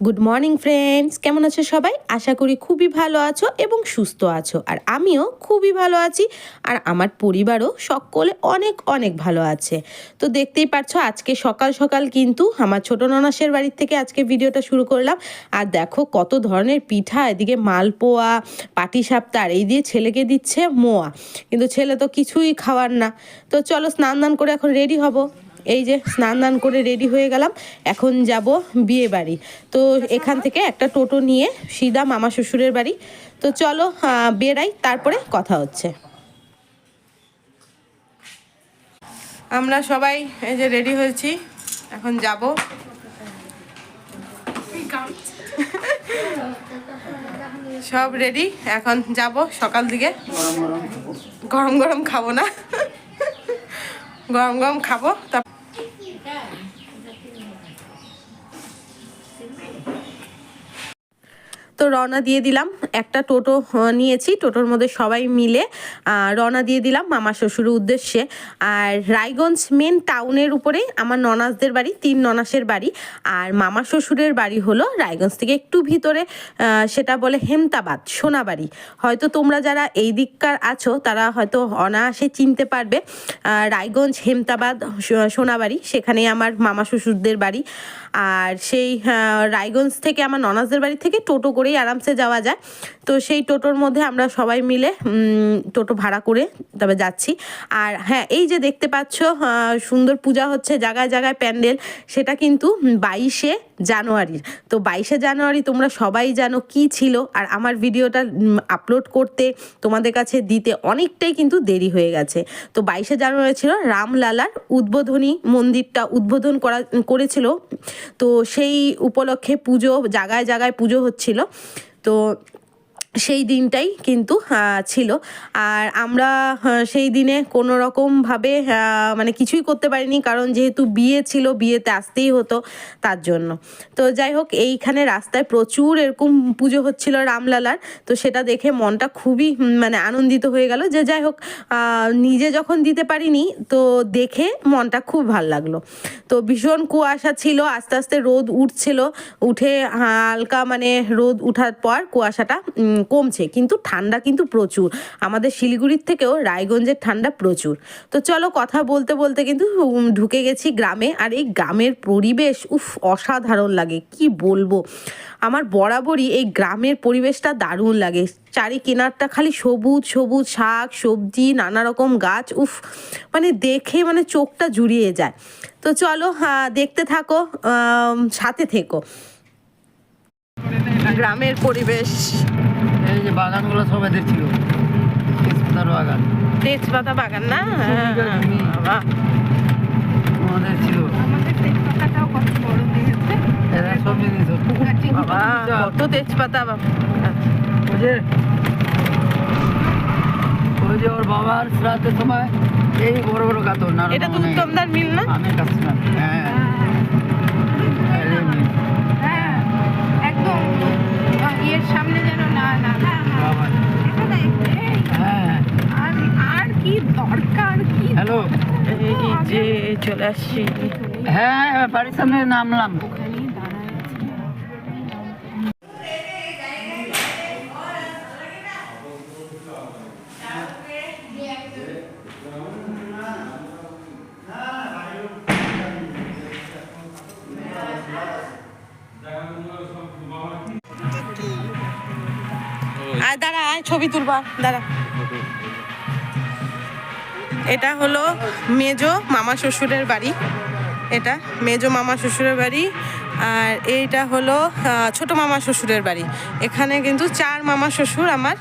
Good morning friends কেমন আছো সবাই? আশা করি খুবই ভালো আছো এবং সুস্থ আছো। আর আমিও খুবই ভালো আছি। আর আমার পরিবারও সকলে অনেক অনেক ভালো আছে। তো দেখতেই পারছ, আজকে সকাল সকাল কিন্তু আমার ছোট ননাসের বাড়ির থেকে আজকে ভিডিওটা শুরু করলাম। আর দেখো কত ধরনের পিঠা, এদিকে মালপোয়া, পাটিসাপটা, আর এই দিয়ে ছেলেকে দিচ্ছে মোয়া। কিন্তু ছেলে তো কিছুই খাওয়ার না। তো চলো স্নান দান করে এখন রেডি হব। এই যে স্নান দান করে রেডি হয়ে গেলাম, এখন যাব বিয়ে বাড়ি। তো এখান থেকে একটা টোটো নিয়ে সিধা মামা শ্বশুরের বাড়ি। তো চলো বেরাই তারপরে কথা হচ্ছে। আমরা সবাই এই যে রেডি হয়েছি, এখন যাব। সব রেডি এখন যাব সকাল দিকে। গরম গরম খাব না। গরম গরম খাব, তারপর তো রওনা দিয়ে দিলাম। একটা টোটো নিয়েছি। টোটোর মধ্যে সবাই মিলে রওনা দিয়ে দিলাম মামা শ্বশুরের উদ্দেশ্যে। আর রায়গঞ্জ মেন টাউনের উপরেই আমার ননাসদের বাড়ি, তিন ননাসের বাড়ি। আর মামা শ্বশুরের বাড়ি হলো রায়গঞ্জ থেকে একটু ভিতরে সেটা বলে হেমতাবাদ, সোনাবাড়ি। হয়তো তোমরা যারা এই দিককার আছো, তারা হয়তো অনায়াসে চিনতে পারবে রায়গঞ্জ, হেমতাবাদ সোনাবাড়ি, সেখানেই আমার মামা শ্বশুরদের বাড়ি। আর সেই রায়গঞ্জ থেকে আমার ননাসদের বাড়ি থেকে টোটো করেই আরামসে যাওয়া যায়। তো সেই টোটোর মধ্যে আমরা সবাই মিলে টোটো ভাড়া করে তবে যাচ্ছি। আর হ্যাঁ এই যে দেখতে পাচ্ছ সুন্দর পূজা হচ্ছে জায়গায় জায়গায় প্যান্ডেল, সেটা কিন্তু বাইশে জানুয়ারির তো বাইশে জানুয়ারি তোমরা সবাই জানো কি ছিল, আর আমার ভিডিওটা আপলোড করতে তোমাদের কাছে দিতে অনেকটাই কিন্তু দেরি হয়ে গেছে। তো বাইশে জানুয়ারি ছিল রামলালার উদ্বোধনী মন্দিরটা উদ্বোধন করা, করেছিল। তো সেই উপলক্ষে পুজো, জায়গায় জায়গায় পুজো হচ্ছিল। তো সেই দিনটাই কিন্তু ছিল। আর আমরা সেই দিনে কোনো রকমভাবে মানে কিছুই করতে পারিনি কারণ যেহেতু বিয়ে ছিল, বিয়েতে আসতেই হতো তার জন্য। তো যাই হোক, এইখানে রাস্তায় প্রচুর এরকম পুজো হচ্ছিল রামলালার। তো সেটা দেখে মনটা খুবই মানে আনন্দিত হয়ে গেল যে যাই হোক নিজে যখন দিতে পারিনি তো দেখে মনটা খুব ভালো লাগল। তো ভীষণ কুয়াশা ছিল, আস্তে আস্তে রোদ উঠছিল। উঠে হালকা মানে রোদ উঠার পর কুয়াশাটা কমছে কিন্তু ঠান্ডা কিন্তু প্রচুর। আমাদের শিলিগুড়ির থেকেও রায়গঞ্জের ঠান্ডা প্রচুর। তো চলো কথা বলতে বলতে কিন্তু ঢুকে গেছি গ্রামে আর এই গ্রামের পরিবেশ উফ অসাধারণ লাগে কি বলব? আমার বরাবরই এই গ্রামের পরিবেশটা দারুণ লাগে। চারি কিনারটা খালি সবুজ সবুজ শাক সবজি নানা রকম গাছ উফ মানে দেখে মানে চোখটা জুড়িয়ে যায়। তো চলো হ্যাঁ, দেখতে থাকো সাথে থেকো। গ্রামের পরিবেশ। এই যে বাগানগুলো সব এদের ছিল। তেজপাতার বাগান। তেজপাতা বাগান না? হ্যাঁ, হ্যাঁ, আমাদের ছিল। কত তেজপাতা বাবা। ওই যে ওই যে ওর বাবার শ্রাদ্ধের সময় এই বড় বড় কাতল না এটা তো উত্তমদার মিল না? আমি কাছে না হ্যাঁ এই যে মিল। হ্যাঁ একদম ইয়ের সামনে যেন না না হ্যাঁ। আর আর কি দরকার কি হ্যালো। এই যে চলে আসছি। হ্যাঁ বাড়ির সামনে নামলাম। দাঁড়া। এটা হলো মেজো মামা শ্বশুরের বাড়ি। এটা মেজো মামা শ্বশুরের বাড়ি আর এইটা হলো ছোট মামা শ্বশুরের বাড়ি। এখানে কিন্তু চার মামা শ্বশুর আমার,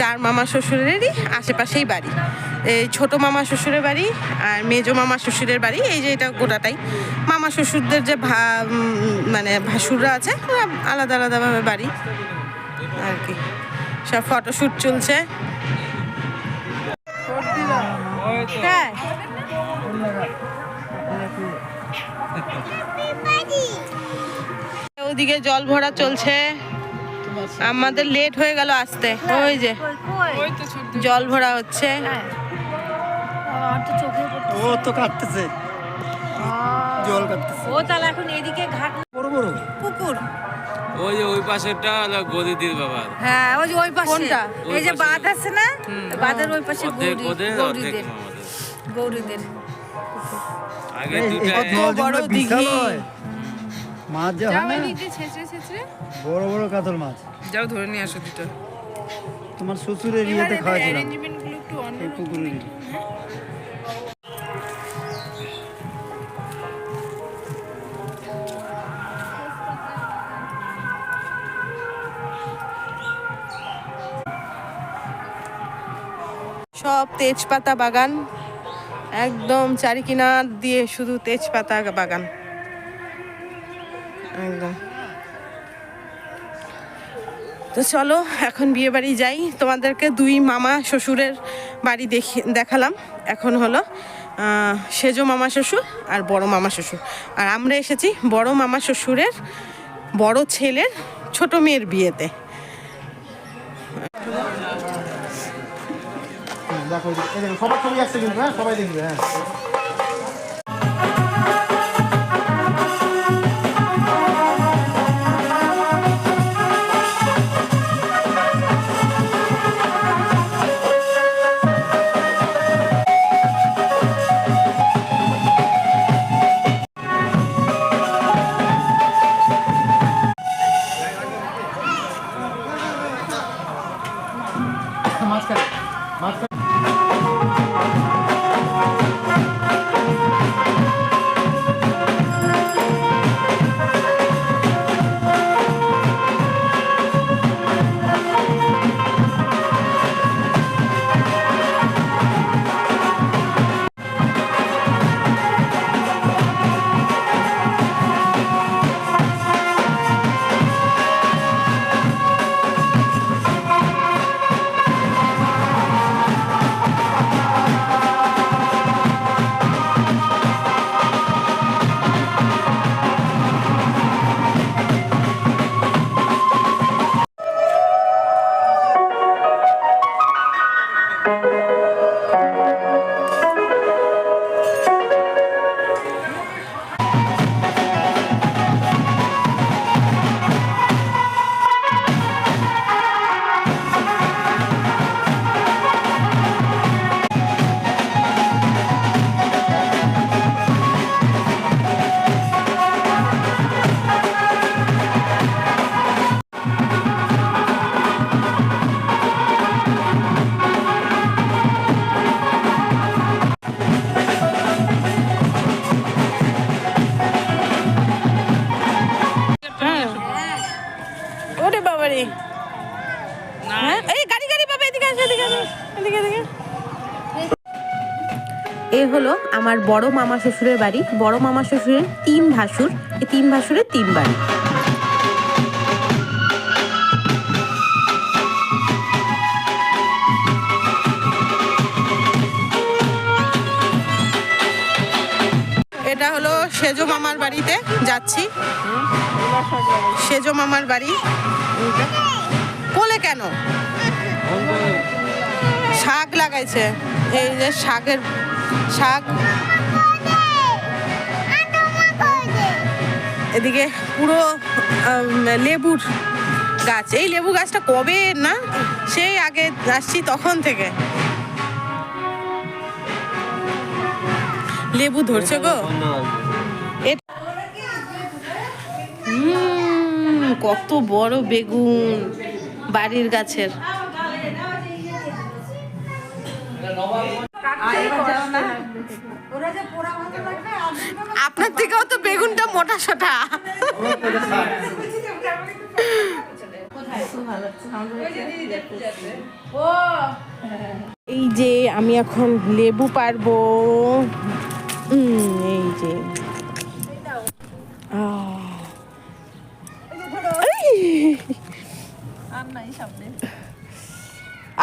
চার মামা শ্বশুরেরই আশেপাশেই বাড়ি। এই ছোট মামা শ্বশুরের বাড়ি আর মেজো মামা শ্বশুরের বাড়ি, এই যে এটা গোটাটাই। মামা শ্বশুরদের যে ভা মানে ভাসুররা আছে, ওরা আলাদা আলাদাভাবে বাড়ি। আর কি। সব ফটোশ্যুট চলছে। হ্যাঁ। ওদিকে জল ভরা চলছে। আমাদের লেট হয়ে গেল আসতে। ওই যে জল ভরা হচ্ছে। ও তো কাটতেছে জল কাটতেছে ও তাহলে এখন এদিকে ঘাট বড় বড়? পুকুর। ওই যে ওই পাশেরটা হলো গদিদির ব্যাপার হ্যাঁ ওই যে ওই পাশে। কোনটা? এই যে বাঁধ আছে না? বাঁধের ওই পাশে গৌরী গৌরীদের। গৌরীদের। আগে দুটা বড় দিঘি। মাছ যে হয় বড় বড় কাতল মাছ। যাও ধরে নিয়ে আসো দুটো। তোমার শ্বশুরের ইয়েতে খাওয়াছিলাম পুকুরের সব তেজপাতা বাগান, একদম চারি কিনার দিয়ে শুধু তেজপাতা বাগান। একদম। তো চলো, এখন বিয়ে বাড়ি যাই। তোমাদেরকে দুই মামা শ্বশুরের বাড়ি দেখি, দেখালাম। এখন হলো সেজো মামা শ্বশুর আর বড় মামা শ্বশুর। আর আমরা এসেছি বড় মামা শ্বশুরের বড় ছেলের ছোট মেয়ের বিয়েতে। দেখো এই দেখো সবার ছবি আসছে কিন্তু হ্যাঁ সবাই দেখবে হ্যাঁ। হ্যাঁ? এই গাড়ি গাড়ি বাবা এদিকে আসো এদিকে এদিকে এদিকে। এ হলো আমার বড় মামা শ্বশুরের বাড়ি। বড় মামা শ্বশুরের তিন ভাসুর। এই তিন ভাসুরের তিন বাড়ি। এটা হলো সেজো মামার বাড়িতে যাচ্ছি। সেজো মামার বাড়ি। কেন? শাক লাগাইছে। এই যে শাকের শাক। এদিকে পুরো লেবুর গাছ। এই লেবু গাছটা কবে না? সেই আগে আসছি তখন থেকে। লেবু ধরছে গো। কত বড় বেগুন। বাড়ির গাছের। আপনার থেকেও তো বেগুনটা মোটা সোটা। এই যে আমি এখন লেবু পারব। এই যে।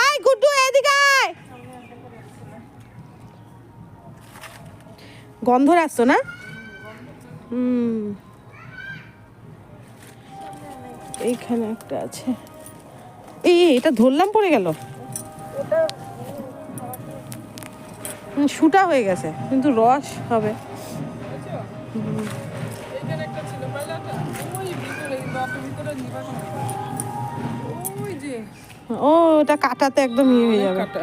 আয় গুড্ডু এদিকে আয়। গন্ধ রাখছো না? হুম। এইখানে একটা আছে। এই এটা ধরলাম পড়ে গেল। শুটা হয়ে গেছে কিন্তু রস হবে। একটা ছিল ও ওটা কাটাতে একদম ইয়ে হয়ে যাবে। কাটা।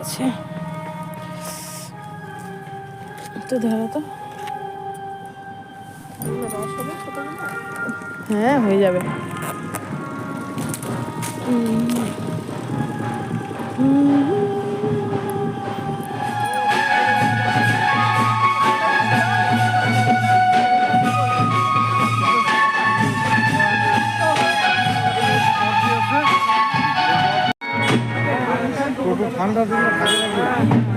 আছে। একটু ধরো তো। হ্যাঁ হয়ে যাবে। রিঙ্কু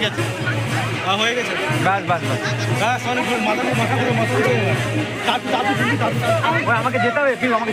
ঠিক আছে হয়ে গেছে। বাস বাস বাস। বাস অনেক মাথা মাথা করে মাথা আমাকে যেতে হবে আমাকে।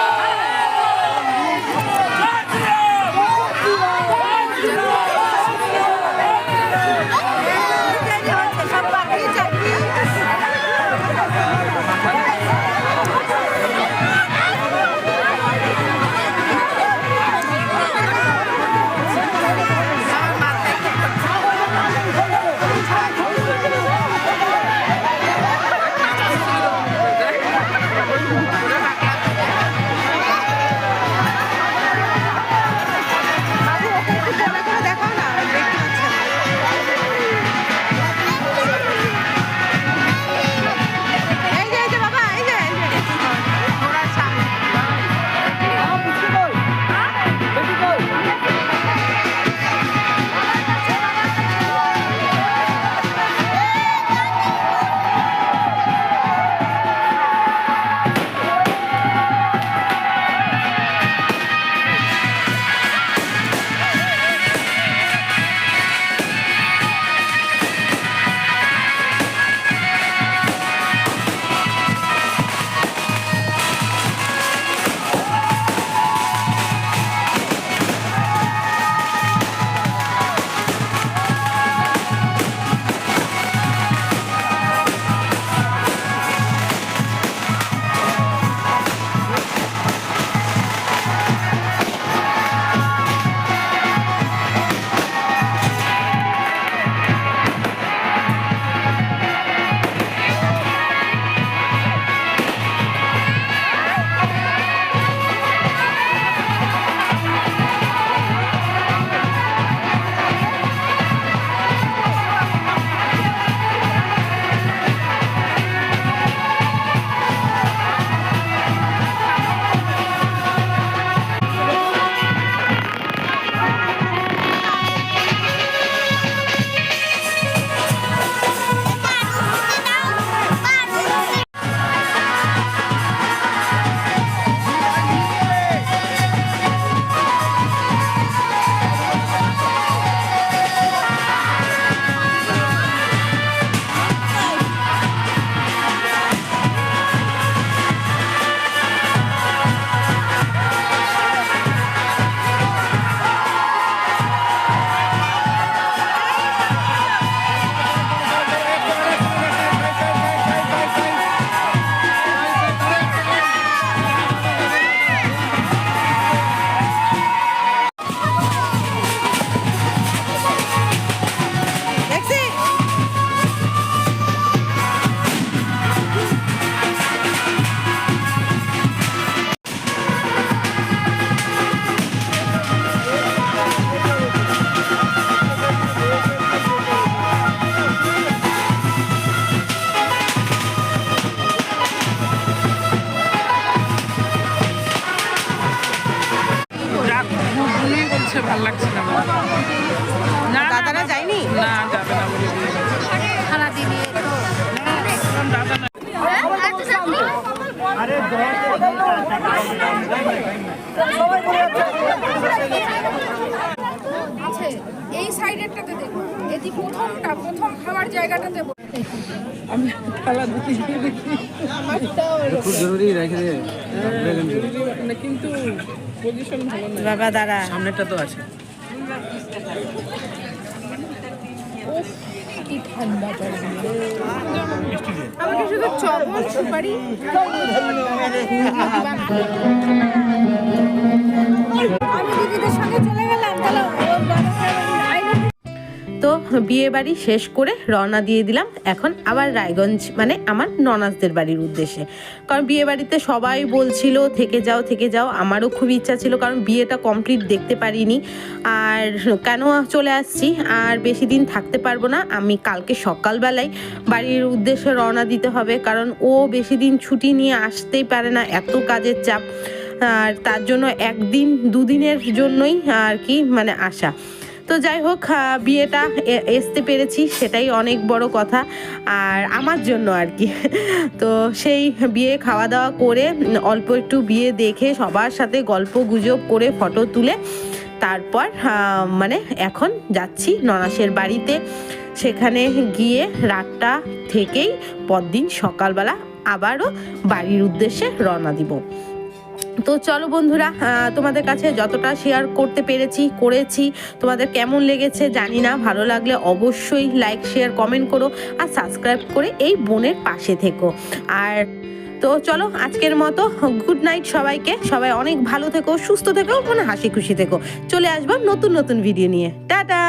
খুব জরুরি কিন্তু পজিশন ভালো না। বাবা দাঁড়া। সামনেরটা তো আছে। কি ঠান্ডা আমাকে শুধু চপল সুপারি। আমি দিদিদের সঙ্গে চলে গেলাম তাহলে তো বিয়ে বাড়ি শেষ করে রওনা দিয়ে দিলাম। এখন আবার রায়গঞ্জ মানে আমার ননাসদের বাড়ির উদ্দেশ্যে। কারণ বিয়ে বাড়িতে সবাই বলছিল, থেকে যাও থেকে যাও। আমারও খুব ইচ্ছা ছিল, কারণ বিয়েটা কমপ্লিট দেখতে পারিনি। আর কেন চলে আসছি? আর বেশি দিন থাকতে পারব না। আমি কালকে সকালবেলায় বাড়ির উদ্দেশ্যে রওনা দিতে হবে, কারণ ও বেশি দিন ছুটি নিয়ে আসতেই পারে না, এত কাজের চাপ। আর তার জন্য একদিন, দুদিনের জন্যই আর কি মানে আসা। তো যাই হোক বিয়েটা আসতে পেরেছি, সেটাই অনেক বড় কথা। আর আমার জন্য আর কি। তো সেই বিয়ে খাওয়া দাওয়া করে অল্প একটু বিয়ে দেখে সবার সাথে গল্প গুজব করে ফটো তুলে, তারপর মানে এখন যাচ্ছি ননাসের বাড়িতে। সেখানে গিয়ে রাতটা থেকেই পরদিন সকালবেলা আবারও বাড়ির উদ্দেশ্যে রওনা দিব। তো চলো বন্ধুরা তোমাদের কাছে যতটা শেয়ার করতে পেরেছি, করেছি, তোমাদের কেমন লেগেছে জানি না, ভালো লাগলে অবশ্যই লাইক শেয়ার কমেন্ট করো আর সাবস্ক্রাইব করে এই বোনের পাশে থেকো। আর তো চলো আজকের মতো গুড নাইট সবাইকে, সবাই অনেক ভালো থেকো, সুস্থ থেকো মানে হাসি খুশি থেকো। চলে আসব নতুন নতুন ভিডিও নিয়ে। টাটা!